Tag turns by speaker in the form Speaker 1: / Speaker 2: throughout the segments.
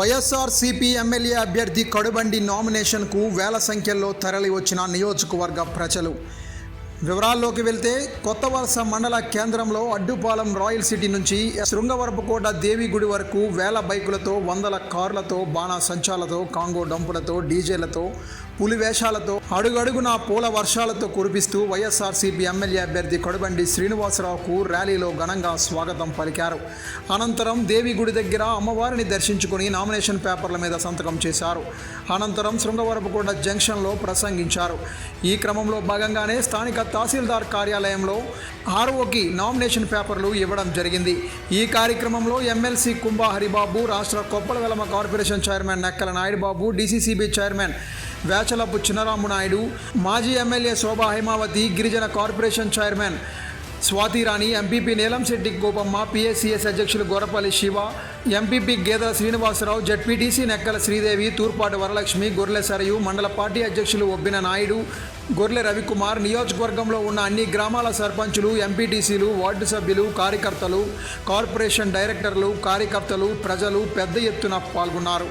Speaker 1: YSR CP MLA అభ్యర్థి కడుబండి నామినేషన్కు వేల సంఖ్యలో తరలి వచ్చిన నియోజకవర్గ ప్రజలు. వివరాల్లోకి వెళ్తే కొత్త వలస మండల కేంద్రంలో అడ్డుపాలెం రాయల్ సిటీ నుంచి శృంగవరపుకోట దేవి గుడి వరకు వేల బైకులతో వందల కార్లతో బాణా సంచాలతో కాంగో డంపులతో డీజేలతో పులి వేషాలతో అడుగడుగున పూల వర్షాలతో కురిపిస్తూ వైఎస్ఆర్సీపీ ఎమ్మెల్యే అభ్యర్థి కడుబండి శ్రీనివాసరావుకు ర్యాలీలో ఘనంగా స్వాగతం పలికారు. అనంతరం దేవి గుడి దగ్గర అమ్మవారిని దర్శించుకుని నామినేషన్ పేపర్ల మీద సంతకం చేశారు. అనంతరం శృంగవరపుకోట జంక్షన్లో ప్రసంగించారు. ఈ క్రమంలో భాగంగానే స్థానిక తహసీల్దార్ కార్యాలయంలో ఆర్ఓకి నామినేషన్ పేపర్లు ఇవ్వడం జరిగింది. ఈ కార్యక్రమంలో ఎమ్మెల్సీ కుంభా హరిబాబు రాష్ట్ర Koppala Velama corporation chairman Nakkala Naidu Babu DCCB chairman Vechalapu Chinnaramu Naidu మాజీ ఎమ్మెల్యే శోభా హైమావతి గిరిజన corporation chairman Swathirani MPP Neelamsetty Gopamma PSCS అధ్యక్షులు గోరపల్లి శివ ఎంపీపీ గేదల శ్రీనివాసరావు జడ్పీటీసీ నెక్కల శ్రీదేవి తూర్పాటి వరలక్ష్మి గొర్రె సరయు మండల పార్టీ అధ్యక్షులు ఒబ్బిన నాయుడు గొర్రె రవికుమార్ నియోజకవర్గంలో ఉన్న అన్ని గ్రామాల సర్పంచులు ఎంపీటీసీలు వార్డు సభ్యులు కార్యకర్తలు కార్పొరేషన్ డైరెక్టర్లు కార్యకర్తలు ప్రజలు పెద్ద ఎత్తున పాల్గొన్నారు.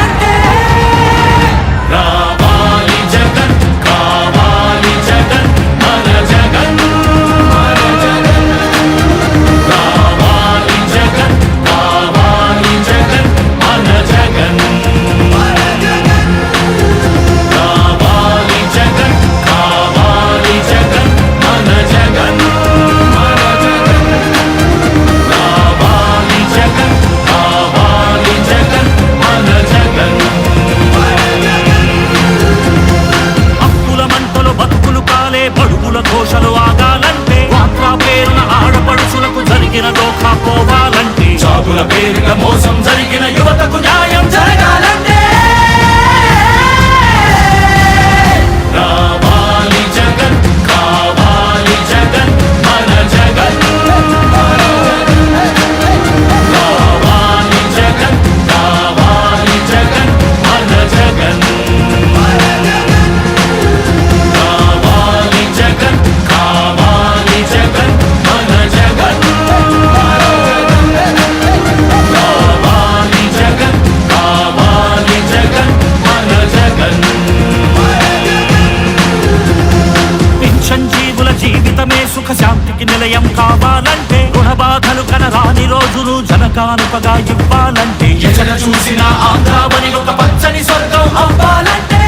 Speaker 2: జనకానుకగా ఇవ్వాలంటే ఎక్కడ చూసిన ఆంధ్రావని ఒక పచ్చని స్వర్గం అవ్వాలంటే.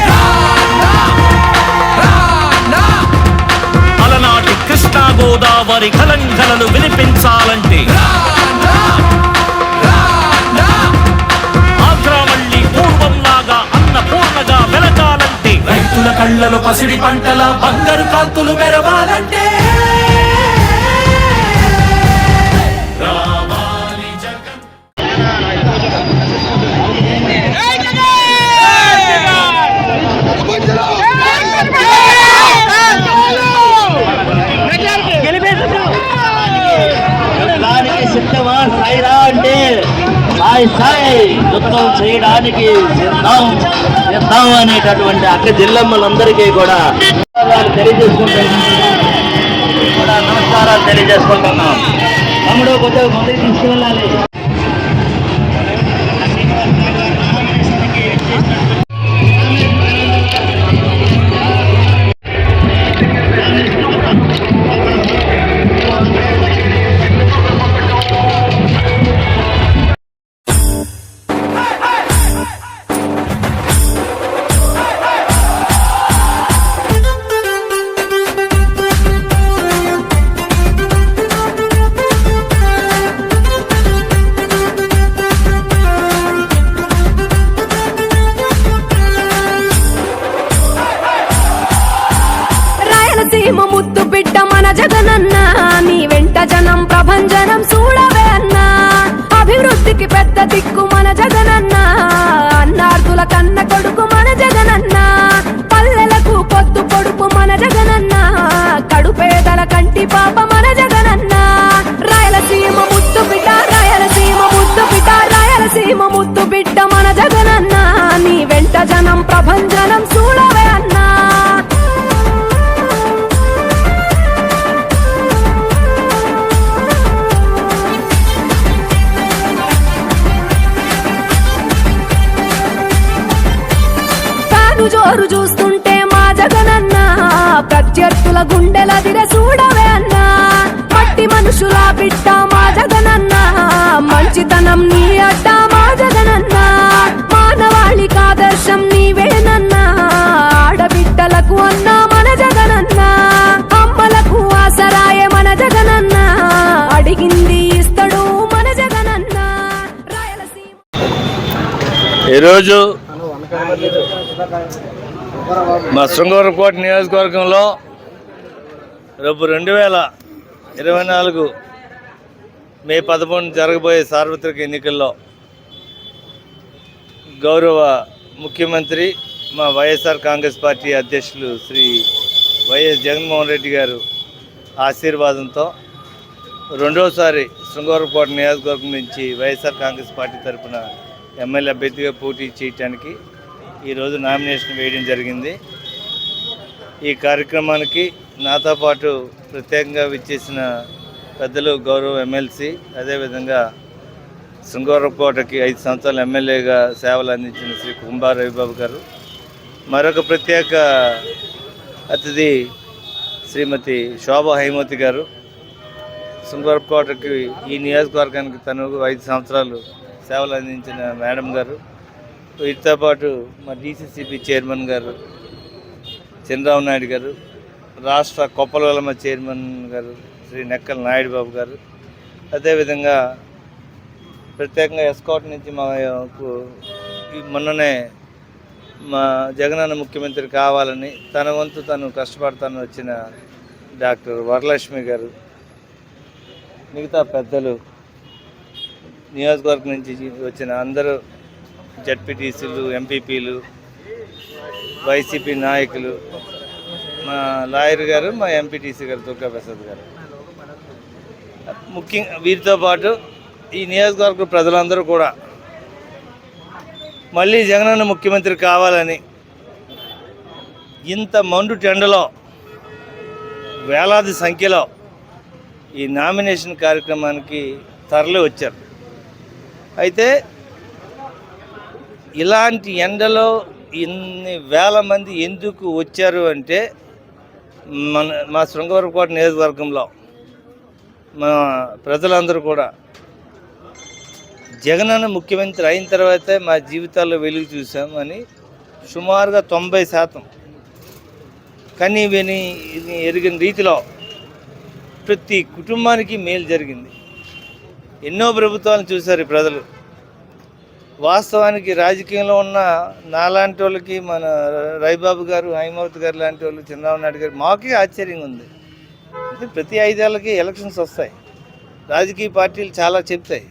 Speaker 2: అలనాటి కృష్ణా గోదావరి కలంకలను వినిపించాలంటే. రైతుల కళ్ళలో పసిడి పంటల బంగారు కాంతులు మెరవాలంటే.
Speaker 3: సాయి యుద్ధం చేయడానికి సిద్ధం సిద్ధం అనేటటువంటి అక్క జిల్లమ్మలందరికీ కూడా తెలియజేసుకుంటున్నాం. కూడా నమస్కారాలు తెలియజేసుకుంటున్నాం. తమ్ముడు కొద్దిగా ముందుకు తీసుకువెళ్ళాలి.
Speaker 4: దిక్కు మన జగనన్న. అన్నార్థుల కన్న కొడుకు మన జగనన్న. పల్లెలకు పొద్దు పొడుపు మన జగనన్న. కడుపేదల కంటి పాప మన జగనన్న. రాయలసీమ ముద్దు బిడ్డ రాయలసీమ ముద్దు బిడ్డ రాయలసీమ ముద్దు బిడ్డ మన జగనన్న. నీ వెంట జనం ప్రభంజనం జోరు చూస్తుంటే మా జగనన్న ప్రత్యర్థుల గుండెల దిర చూడవే అన్న. మట్టి మనుషుల బిట్ట మా జగనన్న మంచితనం నీ అడ్డ మా జగనన్న. మానవాళికి ఆదర్శం నీవేనన్న ఆడబిడ్డలకు అన్న మన జగనన్న. అమ్మలకు ఆసరాయే మన జగనన్న అడిగింది ఇస్తడు మన జగనన్న. రాయలసీమ
Speaker 5: ఈరోజు మా శృంగారకోట నియోజకవర్గంలో రేపు రెండు వేల ఇరవై నాలుగు మే పదకొండు జరగబోయే సార్వత్రిక ఎన్నికల్లో గౌరవ ముఖ్యమంత్రి మా వైఎస్ఆర్ కాంగ్రెస్ పార్టీ అధ్యక్షులు శ్రీ వైఎస్ జగన్మోహన్ రెడ్డి గారు ఆశీర్వాదంతో రెండోసారి శృంగారకోట నియోజకవర్గం నుంచి వైఎస్ఆర్ కాంగ్రెస్ పార్టీ తరఫున ఎమ్మెల్యే అభ్యర్థిగా పోటీ చేయటానికి ఈరోజు నామినేషన్ వేయడం జరిగింది. ఈ కార్యక్రమానికి నాతో పాటు ప్రత్యేకంగా విచ్చేసిన పెద్దలు గౌరవ ఎమ్మెల్సీ అదేవిధంగా శృంగారకోటకి ఐదు సంవత్సరాలు ఎమ్మెల్యేగా సేవలు అందించిన శ్రీ కుంభా రవిబాబు గారు మరొక ప్రత్యేక అతిథి శ్రీమతి శోభ హైమతి గారు. శృంగారకోటకి ఈ నియోజకవర్గానికి తను ఐదు సంవత్సరాలు సేవలు అందించిన మేడం గారు. వీటితో పాటు మా డీసీసీపీ చైర్మన్ గారు చంద్రబాబు నాయుడు గారు రాష్ట్ర కొప్పలవలమ చైర్మన్ గారు శ్రీ నెక్కల నాయుడు బాబు గారు అదేవిధంగా ప్రత్యేకంగా ఎస్కాట్ నుంచి మాకు మొన్ననే మా జగనన్న ముఖ్యమంత్రి కావాలని తన వంతు తను కష్టపడతాను వచ్చిన డాక్టర్ వరలక్ష్మి గారు మిగతా పెద్దలు నియోజకవర్గం నుంచి వచ్చిన అందరూ జడ్పీటీసీలు ఎంపీపీలు వైసీపీ నాయకులు మా లాయర్ గారు మా ఎంపీటీసీ గారు దుర్గా ప్రసాద్ గారు. ముఖ్యంగా వీరితో పాటు ఈ నియోజకవర్గ ప్రజలందరూ కూడా మళ్ళీ జగనన్న ముఖ్యమంత్రి కావాలని ఇంత మండు టెండలో వేలాది సంఖ్యలో ఈ నామినేషన్ కార్యక్రమానికి తరలి వచ్చారు. అయితే ఇలాంటి ఎండలో ఇన్ని వేల మంది ఎందుకు వచ్చారు అంటే మన మా శృంగవరకోట నియోజకవర్గంలో మా ప్రజలందరూ కూడా. జగనన్న ముఖ్యమంత్రి అయిన తర్వాతే మా జీవితాల్లో వెలుగు చూసామని సుమారుగా తొంభై శాతం. కానీ విని ఇది ఎరిగిన రీతిలో ప్రతి కుటుంబానికి మేలు జరిగింది. ఎన్నో ప్రభుత్వాలను చూశారు ప్రజలు. వాస్తవానికి రాజకీయంలో ఉన్న నాలాంటి వాళ్ళకి మన రైబాబు గారు హైమవతి గారు లాంటి వాళ్ళు చంద్రబాబు నాయుడు గారు మాకే ఆశ్చర్యంగా ఉంది. అంటే ప్రతి ఐదేళ్ళకి ఎలక్షన్స్ వస్తాయి. రాజకీయ పార్టీలు చాలా చెప్తాయి.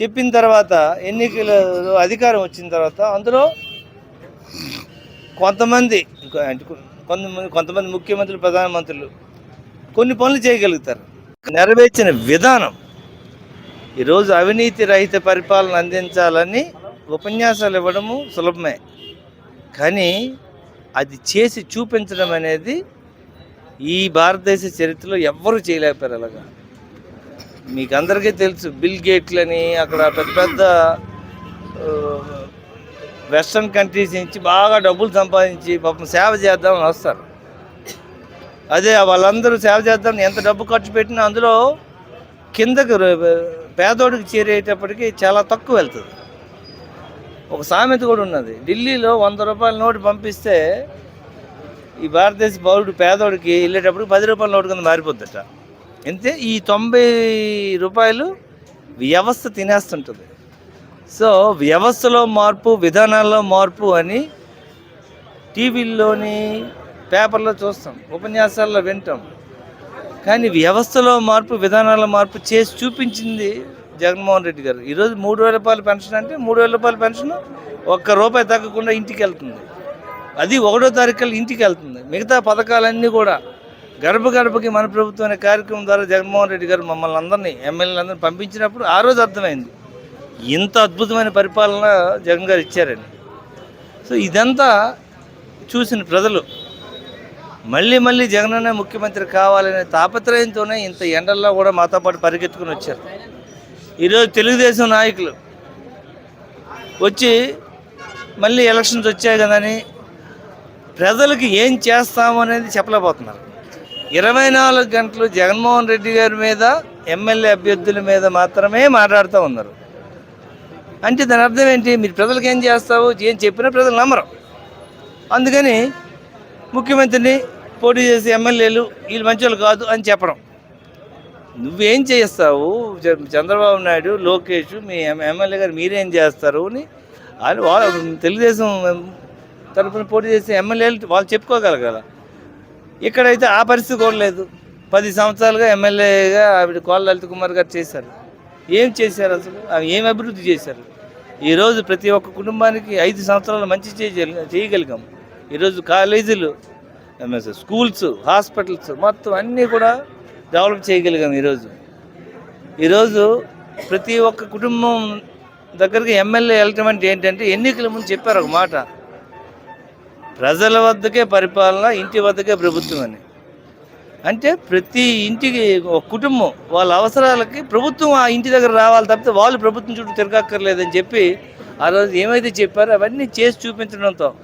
Speaker 5: చెప్పిన తర్వాత ఎన్నికలు అధికారం వచ్చిన తర్వాత అందులో కొంతమంది కొంతమంది కొంతమంది ముఖ్యమంత్రులు ప్రధానమంత్రులు కొన్ని పనులు చేయగలుగుతారు. నెరవేర్చిన విధానం ఈరోజు అవినీతి రహిత పరిపాలన అందించాలని ఉపన్యాసాలు ఇవ్వడము సులభమే. కానీ అది చేసి చూపించడం అనేది ఈ భారతదేశ చరిత్రలో ఎవ్వరూ చేయలేకపోయారు అలాగా. మీకు అందరికీ తెలుసు బిల్ గేట్లని అక్కడ పెద్ద పెద్ద వెస్ట్రన్ కంట్రీస్ నుంచి బాగా డబ్బులు సంపాదించి పాపం సేవ చేద్దామని వస్తారు. అదే వాళ్ళందరూ సేవ చేద్దామని ఎంత డబ్బు ఖర్చు పెట్టినా అందులో కిందకు పేదోడికి చేరేటప్పటికి చాలా తక్కువ వెళ్తుంది. ఒక సామెత కూడా ఉన్నది. ఢిల్లీలో వంద రూపాయల నోటు పంపిస్తే ఈ భారతదేశ పౌరుడు పేదోడికి వెళ్ళేటప్పుడు పది రూపాయల నోటు కింద మారిపోద్దట. అంతే ఈ తొంభై రూపాయలు వ్యవస్థ తినేస్తుంటుంది. సో వ్యవస్థలో మార్పు విధానాల్లో మార్పు అని టీవీల్లోని పేపర్లో చూస్తాం ఉపన్యాసాల్లో వింటాం. కానీ వ్యవస్థలో మార్పు విధానాల మార్పు చేసి చూపించింది జగన్మోహన్ రెడ్డి గారు. ఈరోజు మూడు వేల రూపాయల పెన్షన్ అంటే మూడు వేల రూపాయల పెన్షన్ ఒక్క రూపాయి తగ్గకుండా ఇంటికి వెళ్తుంది. అది ఒకటో తారీఖు ఇంటికి వెళ్తుంది. మిగతా పథకాలన్నీ కూడా గడప గడపకి మన ప్రభుత్వం అనే కార్యక్రమం ద్వారా జగన్మోహన్ రెడ్డి గారు మమ్మల్ని అందరినీ ఎమ్మెల్యేలందరినీ పంపించినప్పుడు ఆ రోజు అర్థమైంది. ఇంత అద్భుతమైన పరిపాలన జగన్ గారు ఇచ్చారని. సో ఇదంతా చూసిన ప్రజలు మళ్ళీ మళ్ళీ జగనన్న ముఖ్యమంత్రి కావాలనే తాపత్రయంతోనే ఇంత ఎండల్లో కూడా మాతో పాటు పరిగెత్తుకుని వచ్చారు. ఈరోజు తెలుగుదేశం నాయకులు వచ్చి మళ్ళీ ఎలక్షన్స్ వచ్చాయి కదని ప్రజలకు ఏం చేస్తాము అనేది చెప్పలేకపోతున్నారు. ఇరవై నాలుగు గంటలు జగన్మోహన్ రెడ్డి గారి మీద ఎమ్మెల్యే అభ్యర్థుల మీద మాత్రమే మాట్లాడుతూ ఉన్నారు. అంటే దాని అర్థం ఏంటి? మీరు ప్రజలకు ఏం చేస్తావు? ఏం చెప్పినా ప్రజలు నమ్మరు. అందుకని ముఖ్యమంత్రిని పోటీ చేసే ఎమ్మెల్యేలు వీళ్ళు మంచోళ్ళు కాదు అని చెప్పడం. నువ్వేం చేస్తావు? చంద్రబాబు నాయుడు లోకేష్ మీ ఎమ్మెల్యే గారు మీరేం చేస్తారు అని వాళ్ళు వాళ్ళు తెలుగుదేశం తరపున పోటీ చేసే ఎమ్మెల్యేలు వాళ్ళు చెప్పుకోగలగాల. ఇక్కడైతే ఆ పరిస్థితి కూడా లేదు. పది సంవత్సరాలుగా ఎమ్మెల్యేగా ఆవిడ కోళ్ళ లలిత కుమార్ గారు చేశారు. ఏం చేశారు అసలు? ఆమె ఏం అభివృద్ధి చేశారు? ఈరోజు ప్రతి ఒక్క కుటుంబానికి ఐదు సంవత్సరాలు మంచి చేయగలి చేయగలిగాం. ఈరోజు కాలేజీలు స్కూల్స్ హాస్పిటల్స్ మొత్తం అన్నీ కూడా డెవలప్ చేయగలిగాం ఈరోజు. ఈరోజు ప్రతి ఒక్క కుటుంబం దగ్గరికి ఎమ్మెల్యే వెళ్ళటం అంటే ఏంటంటే ఎన్నికల ముందు చెప్పారు ఒక మాట. ప్రజల వద్దకే పరిపాలన ఇంటి వద్దకే ప్రభుత్వం అని. అంటే ప్రతి ఇంటికి ఒక కుటుంబం వాళ్ళ అవసరాలకి ప్రభుత్వం ఆ ఇంటి దగ్గర రావాలి తప్పితే వాళ్ళు ప్రభుత్వం చుట్టూ తిరగక్కర్లేదని చెప్పి ఆ రోజు ఏమైతే చెప్పారో అవన్నీ చేసి చూపించడంతో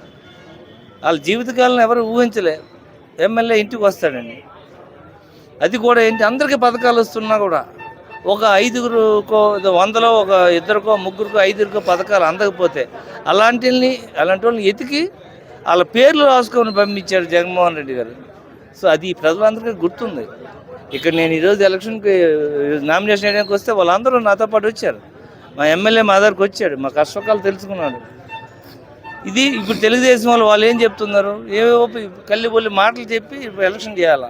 Speaker 5: వాళ్ళ జీవితకాలను ఎవరు ఊహించలే. ఎమ్మెల్యే ఇంటికి వస్తాడండి. అది కూడా ఏంటి? అందరికీ పథకాలు వస్తున్నా కూడా ఒక ఐదుగురుకో వందలో ఒక ఇద్దరికో ముగ్గురికో ఐదుగురికో పథకాలు అందకపోతే అలాంటి అలాంటి వాళ్ళని ఎతికి వాళ్ళ పేర్లు రాసుకొని పంపించాడు జగన్మోహన్ రెడ్డి గారు. సో అది ప్రజలందరికీ గుర్తుంది. ఇక్కడ నేను ఈరోజు ఎలక్షన్కి నామినేషన్ వేయడానికి వస్తే వాళ్ళందరూ నాతో పాటు వచ్చారు. మా ఎమ్మెల్యే మా దగ్గరకు వచ్చాడు. మా కష్టకాలు తెలుసుకున్నాడు. ఇది ఇప్పుడు తెలుగుదేశం వాళ్ళు వాళ్ళు ఏం చెప్తున్నారు? ఏవో కల్లి బొల్లి మాటలు చెప్పి ఇప్పుడు ఎలక్షన్ చేయాలా?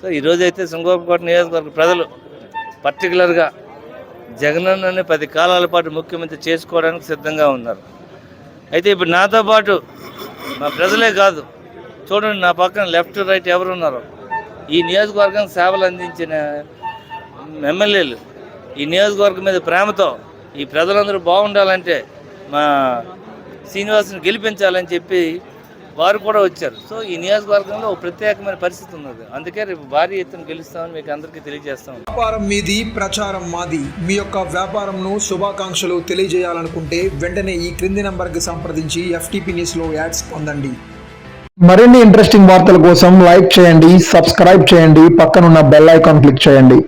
Speaker 5: సో ఈరోజు అయితే శృంగోపకోట నియోజకవర్గ ప్రజలు పర్టికులర్గా జగనన్నని పది కాలాల పాటు ముఖ్యమంత్రి చేసుకోవడానికి సిద్ధంగా ఉన్నారు. అయితే ఇప్పుడు నాతో పాటు మా ప్రజలే కాదు చూడండి నా పక్కన లెఫ్ట్ రైట్ ఎవరు ఉన్నారో ఈ నియోజకవర్గం సేవలు అందించిన ఎమ్మెల్యేలు. ఈ నియోజకవర్గం మీద ప్రేమతో ఈ ప్రజలందరూ బాగుండాలంటే మా శ్రీనివాసుని గెలిపించాలని చెప్పి వారు కూడా వచ్చారు. సో ఈ నియోజకవర్గంలో ఒక ప్రత్యేకమైన పరిస్థితి ఉన్నది. అందుకే రేపు భారీ ఎత్తున గెలుస్తామని మీకు అందరికీ తెలియజేస్తాం.
Speaker 1: వ్యాపారం మీది ప్రచారం మాది. మీ యొక్క వ్యాపారంను శుభాకాంక్షలు తెలియజేయాలనుకుంటే వెంటనే ఈ క్రింది నంబర్కి సంప్రదించి ఎఫ్టీపీ న్యూస్లో యాడ్స్ పొందండి.
Speaker 6: మరిన్ని ఇంట్రెస్టింగ్ వార్తల కోసం లైక్ చేయండి సబ్స్క్రైబ్ చేయండి పక్కనున్న బెల్ ఐకాన్ క్లిక్ చేయండి.